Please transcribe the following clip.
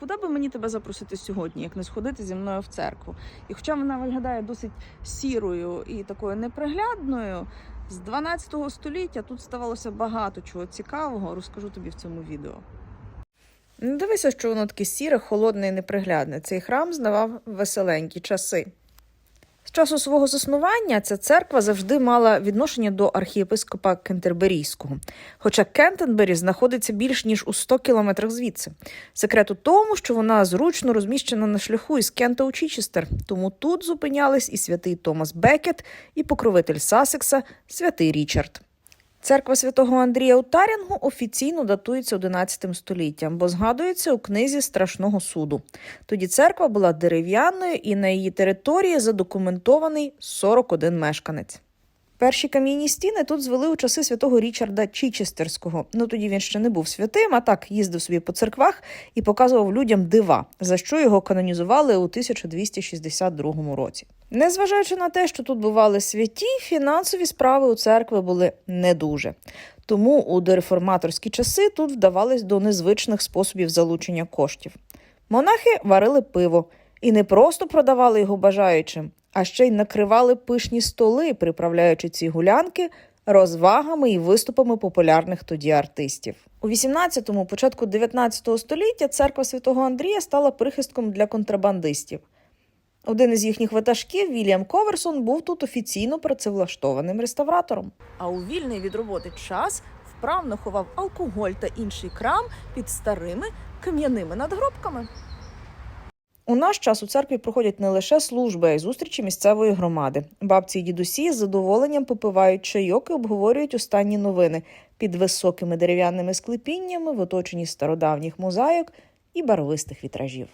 куди би мені тебе запросити сьогодні, як не сходити зі мною в церкву? І хоча вона виглядає досить сірою і такою неприглядною, з 12 століття тут ставалося багато чого цікавого. Розкажу тобі в цьому відео. Не дивися, що воно таке сіре, холодне і неприглядне. Цей храм знавав веселенькі часи. З часу свого заснування ця церква завжди мала відношення до архієпископа Кентерберійського. Хоча Кентенбері знаходиться більш ніж у 100 кілометрах звідси. Секрет у тому, що вона зручно розміщена на шляху із Кента у Чічестер, тому тут зупинялись і святий Томас Бекет, і покровитель Сасекса, святий Річард. Церква святого Андрія у Тарінгу офіційно датується 11 століттям, бо згадується у книзі страшного суду. Тоді церква була дерев'яною, і на її території задокументований 41 мешканець. Перші кам'яні стіни тут звели у часи святого Річарда Чічестерського. Ну тоді він ще не був святим, а так їздив собі по церквах і показував людям дива, за що його канонізували у 1262 році. Незважаючи на те, що тут бували святі, фінансові справи у церкви були не дуже. Тому у дореформаторські часи тут вдавались до незвичних способів залучення коштів. Монахи варили пиво і не просто продавали його бажаючим, а ще й накривали пишні столи, приправляючи ці гулянки розвагами і виступами популярних тоді артистів. У 18-му, початку 19 століття церква святого Андрія стала прихистком для контрабандистів. Один із їхніх ватажків, Вільям Коверсон, був тут офіційно працевлаштованим реставратором. А у вільний від роботи час вправно ховав алкоголь та інший крам під старими кам'яними надгробками. У наш час у церкві проходять не лише служби, а й зустрічі місцевої громади. Бабці й дідусі з задоволенням попивають чайок і обговорюють останні новини під високими дерев'яними склепіннями в оточенні стародавніх мозаїк і барвистих вітражів.